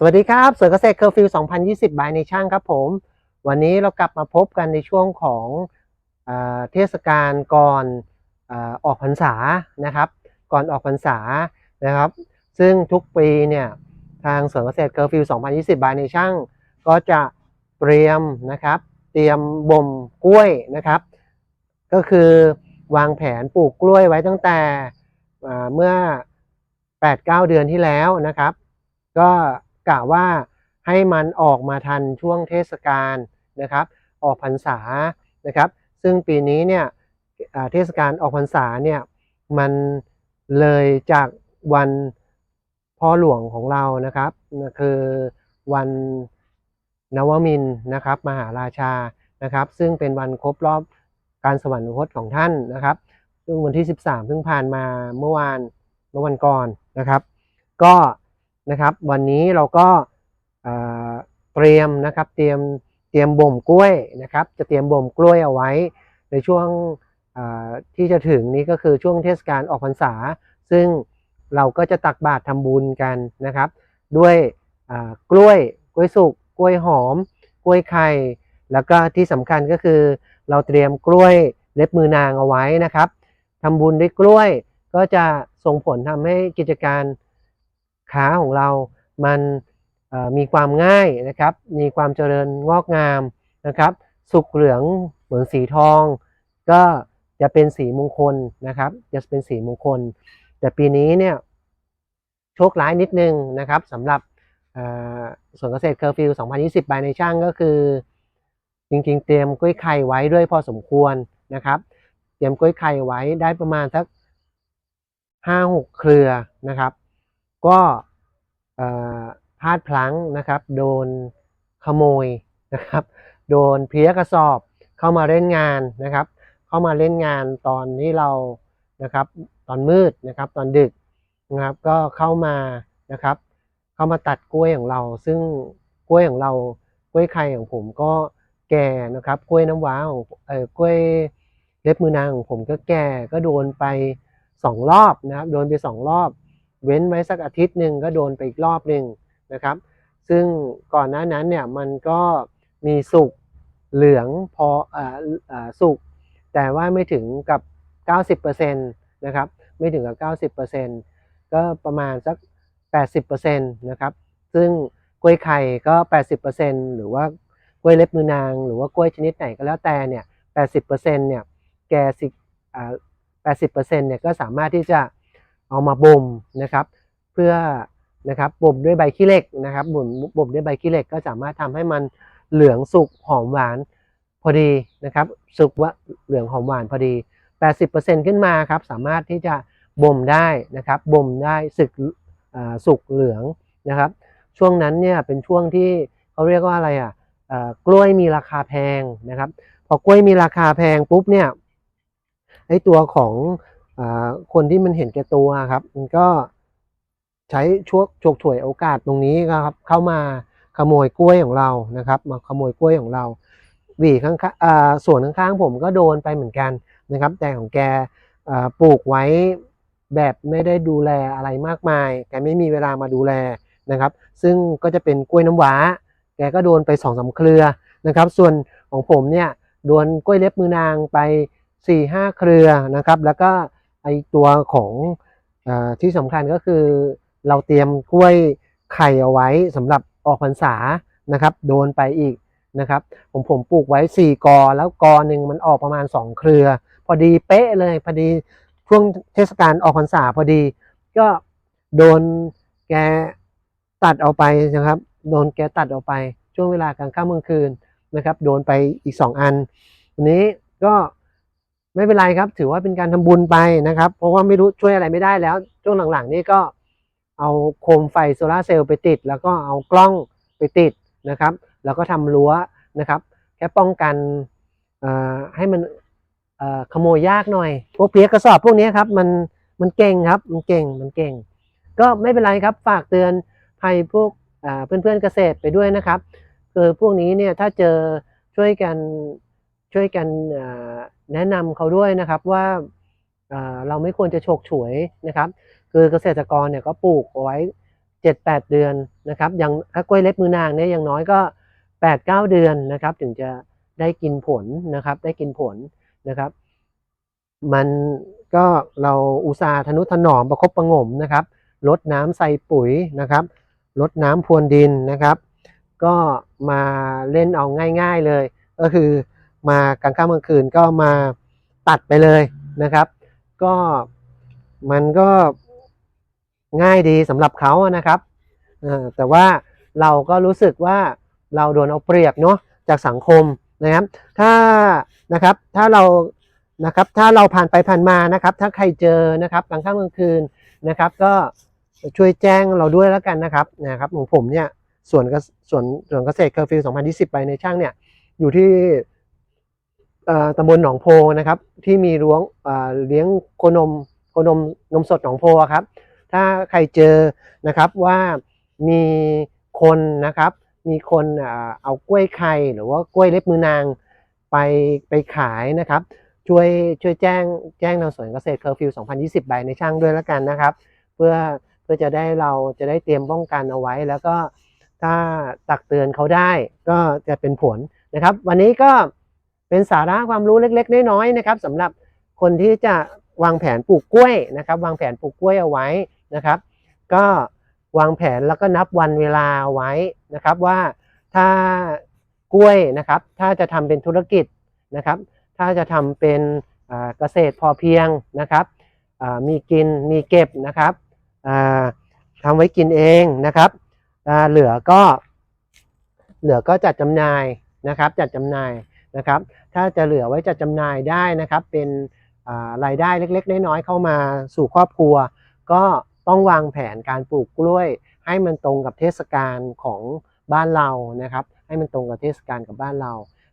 สวัสดีครับสวนเกษตรเคอร์ฟิว 2020 บายในช่างครับผม วันนี้เรากลับมาพบกันในช่วงของเอเทศกาลก่อนออออกพรรษานะครับ ก่อนออกพรรษานะครับ ซึ่งทุกปีเนี่ยทางสวนเกษตรเคอร์ฟิว 2020 บายในช่างก็จะเตรียมนะครับ เตรียมบ่มกล้วยนะครับ ก็คือวางแผนปลูกกล้วยไว้ตั้งแต่เอ่อเมื่อ 8-9 เดือนที่แล้วนะครับ ก็ กะว่าให้มันออกมาทันช่วงเทศกาลนะครับ ออกพรรษานะครับ ซึ่งปีนี้เนี่ยเทศกาลออกพรรษาเนี่ยมันเลยจากวันพ่อหลวงของเรานะครับคือวันนวมินนะครับ มหาราชานะครับ ซึ่งเป็นวันครบรอบการสวรรคตของท่านนะครับซึ่งวันที่ 13 เพิ่งผ่านมาเมื่อวานเมื่อวันก่อนนะครับ ก็ นะครับ วันนี้เราก็เตรียมนะครับเตรียมเตรียมบ่มกล้วยนะครับ จะเตรียมบ่มกล้วยเอาไว้ในช่วงที่จะถึงนี้ก็คือช่วงเทศกาลออกพรรษา ซึ่งเราก็จะตักบาตรทำบุญกันนะครับ ด้วยกล้วยกล้วยสุกกล้วยหอม กล้วยไข่ แล้วก็ที่สำคัญก็คือ เราเตรียมกล้วยเล็บมือนางเอาไว้นะครับทำบุญด้วยกล้วยก็จะส่งผลทำให้กิจการ ค้าของเรามันมีความง่ายนะครับ มีความเจริญงอกงามนะครับ สุกเหลืองเหมือนสีทอง ก็จะเป็นสีมงคลนะครับ จะเป็นสีมงคล แต่ปีนี้เนี่ยโชคร้ายนิดนึงนะครับสำหรับเอ่อสวนเกษตรเคอร์ฟิว 2020 บายในช่างก็คือ จริงๆ เตรียมกล้วยไข่ไว้ด้วยพอสมควรนะครับ เตรียมกล้วยไข่ไว้ได้ประมาณสักห้าหกเครือนะครับ ก็พลาดพลั้งนะครับ โดนขโมยนะครับ โดนเพี้ยกระสอบเข้ามาเล่นงานนะครับ เข้ามาเล่นงานตอนที่เรานะครับ ตอนมืดนะครับ ตอนดึกนะครับ ก็เข้ามานะครับ เข้ามาตัดกล้วยของเรา ซึ่งกล้วยของเรากล้วยไข่ของผมก็แก่นะครับ กล้วยน้ำว้าของเออกล้วยเล็บมือนางของผมก็แก่ก็โดนไปสองรอบนะครับ โดนไปสองรอบ เว้นไว้สักอาทิตย์หนึ่งก็โดนไปอีกรอบหนึ่งนะครับ ซึ่งก่อนหน้านั้นเนี่ยมันก็มีสุกเหลืองพออ่าอ่าสุกแต่ว่าไม่ถึงกับ 90%นะครับ ไม่ถึงกับ 90%ก็ประมาณสัก 80%นะครับ ซึ่งกล้วยไข่ก็ 80%หรือว่ากล้วยเล็บมือนาง หรือว่ากล้วยชนิดไหนก็แล้วแต่เนี่ย 80%เนี่ย แกสิอ่า80%เนี่ยก็สามารถที่จะ เอามาบ่มนะครับ เพื่อนะครับบ่มด้วยใบขี้เหล็กนะครับบ่มบ่มด้วยใบขี้เหล็กก็สามารถทำให้มันเหลืองสุกหอมหวานพอดีนะครับ สุกว่าเหลืองหอมหวานพอดี 80%ขึ้นมาครับสามารถที่จะบ่มได้นะครับบ่มได้สึกอ่าสุกเหลืองนะครับ ช่วงนั้นเนี่ยเป็นช่วงที่เขาเรียกว่าอะไรอะอ่อกล้วยมีราคาแพงนะครับ พอกล้วยมีราคาแพงปุ๊บเนี่ยไอตัวของ คนที่มันเห็นแก่ตัวครับ มันก็ใช้ช่วฉกฉวยโอกาสตรงนี้ครับ เข้ามาขโมยกล้วยของเรานะครับ มาขโมยกล้วยของเราหวีข้างๆอ่าส่วนข้างๆผมก็โดนไปเหมือนกันนะครับ แต่ของแกปลูกไว้แบบไม่ได้ดูแลอะไรมากมาย แกไม่มีเวลามาดูแลนะครับ ซึ่งก็จะเป็นกล้วยน้ำว้า แกก็โดนไปสองสาเครือนะครับ ส่วนของผมเนี่ยโดนกล้วยเล็บมือนางไป4ี่ห้าเครือนะครับ แล้วก็ อตัวของอที่สำคัญก็คือเราเตรียมกล้วยไข่เอาไว้สำหรับออกพรรษานะครับ โดนไปอีกนะครับ ผมผมปลูกไว้ 4 กอ แล้วกอหนึ่งมันออกประมาณ 2 เครือ พอดีเป๊ะเลยพอดีช่วงเทศกาลออกพรรษาพอดี ก็โดนแกตัดเอาไปนะครับ โดนแกตัดเอาไปช่วงเวลากลางค่ำกลางคืนนะครับ โดนไปอีก 2 อันวันนี้ก็ ไม่เป็นไรครับ ถือว่าเป็นการทำบุญไปนะครับ เพราะว่าไม่รู้ช่วยอะไรไม่ได้แล้ว ช่วงหลังๆ นี่ก็เอาโคมไฟโซลาร์เซลล์ไปติด แล้วก็เอากล้องไปติดนะครับ แล้วก็ทำรั้วนะครับ แค่ป้องกันเอ่อให้มันขโมยยากหน่อย พวกเพี้ยกระสอบพวกนี้ครับมันมันเก่งครับมันเก่งมันเก่ง ก็ไม่เป็นไรครับฝากเตือนภัยพวกอ่าเพื่อนๆเกษตรไปด้วยนะครับคือพวกนี้เนี่ยถ้าเจอช่วยกัน ช่วยกันแนะนำเขาด้วยนะครับว่าเราไม่ควรจะโฉกฉวยนะครับ คือเกษตรกรเนี่ยก็ปลูกเอาไว้ 7-8 เดือนนะครับอย่างถ้ากล้วยเล็บมือนางเนี่ยอย่างน้อยก็ 8-9 เดือนนะครับ ถึงจะได้กินผลนะครับ ได้กินผลนะครับ มันก็เราอุตส่าห์ทนุถนอมประคบประงมนะครับลดน้ำใส่ปุ๋ยนะครับลดน้ำพรวนดินนะครับ ก็มาเล่นเอาง่าย ๆเลย ก็คือ มากลางค่ำกลางคืนก็มาตัดไปเลยนะครับ ก็มันก็ง่ายดีสำหรับเขานะครับแต่ว่าเราก็รู้สึกว่าเราโดนเอาเปรียบเนาะจากสังคมนะครับ ถ้านะครับถ้าเรานะครับถ้าเราผ่านไปผ่านมานะครับ ถ้าใครเจอนะครับกลางค่ำกลางคืนนะครับ ก็ช่วยแจ้งเราด้วยแล้วกันนะครับนะครับของผมเนี่ยส่วนส่วนส่วนเกษตรเคอร์ฟิว2020 ไปในช่างเนี่ยอยู่ที่ ตำบลหนองโพนะครับ ที่มีล้วงเลี้ยงโคนมโคนมนมสดหนองโพอะครับ ถ้าใครเจอนะครับว่ามีคนนะครับ มีคนอเอากล้วยไข่หรือว่ากล้วยเล็บมือนางไปไปขายนะครับ ช่วยช่วยแจ้งแจ้งทางสวนเกษตรเคอร์ฟิว 2020 ใบในช่างด้วยแล้วกันนะครับ เพื่อเพื่อจะได้เราจะได้เตรียมป้องกันเอาไว้ แล้วก็ถ้าตักเตือนเขาได้ก็จะเป็นผลนะครับ วันนี้ก็ เป็นสาระความรู้เล็กๆ น้อยๆนะครับสำหรับคนที่จะวางแผนปลูกกล้วยนะครับ วางแผนปลูกกล้วยเอาไว้นะครับ ก็วางแผนแล้วก็นับวันเวลาไว้นะครับว่าถ้ากล้วยนะครับ ถ้าจะทำเป็นธุรกิจนะครับ ถ้าจะทำเป็นเกษตรพอเพียงนะครับมีกินมีเก็บนะครับอ่าทำไว้กินเองนะครับเหลือก็เหลือก็จัดจำหน่ายนะครับ จัดจำหน่าย นะครับ ถ้าจะเหลือไว้จัดจำหน่ายได้นะครับ เป็นรายได้เล็กๆ น้อยๆเข้ามาสู่ครอบครัว ก็ต้องวางแผนการปลูกกล้วย ให้มันตรงกับเทศกาลของบ้านเรานะครับ ให้มันตรงกับเทศกาลกับบ้านเรา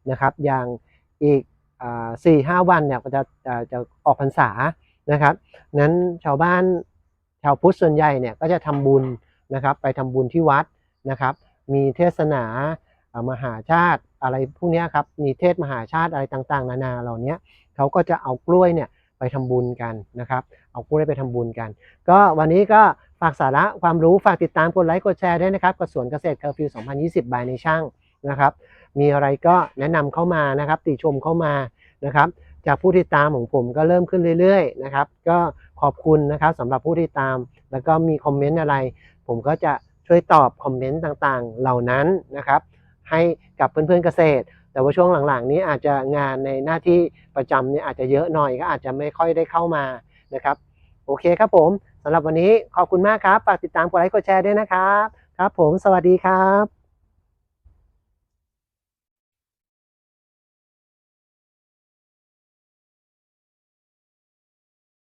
นะครับ อย่างอีกสี่ห้าวันเนี่ยก็จะจะจะออกพรรษานะครับนั้นชาวบ้านชาวพุทธส่วนใหญ่เนี่ยก็จะทำบุญนะครับ ไปทำบุญที่วัดนะครับ มีเทศนาอ่า มหาชาติอะไรพวกนี้ครับมีเทศมหาชาติอะไรต่างๆ นานาเหล่านี้เขาก็จะเอากล้วยเนี่ยไปทำบุญกันนะครับ เอากล้วยไปทำบุญกัน ก็วันนี้ก็ฝากสาระความรู้ฝากติดตามกดไลค์กดแชร์ด้วยนะครับกับสวนเกษตรเคอร์ฟิว 2020 บายในช่างนะครับ มีอะไรก็แนะนำเข้ามานะครับ ติชมเข้ามานะครับ จากผู้ติดตามของผมก็เริ่มขึ้นเรื่อยๆนะครับ ก็ขอบคุณนะครับสำหรับผู้ติดตาม แล้วก็มีคอมเมนต์อะไร ผมก็จะช่วยตอบคอมเมนต์ต่างๆ เหล่านั้นนะครับ ให้กับเพื่อนๆเกษตร แต่ว่าช่วงหลังๆ นี้อาจจะงานในหน้าที่ประจำเนี่ยอาจจะเยอะหน่อยก็อาจจะไม่ค่อยได้เข้ามานะครับ โอเคครับผมสำหรับวันนี้ขอบคุณมากครับฝากติดตามกดไลค์กดแชร์ด้วยนะครับ ครับผมสวัสดีครับ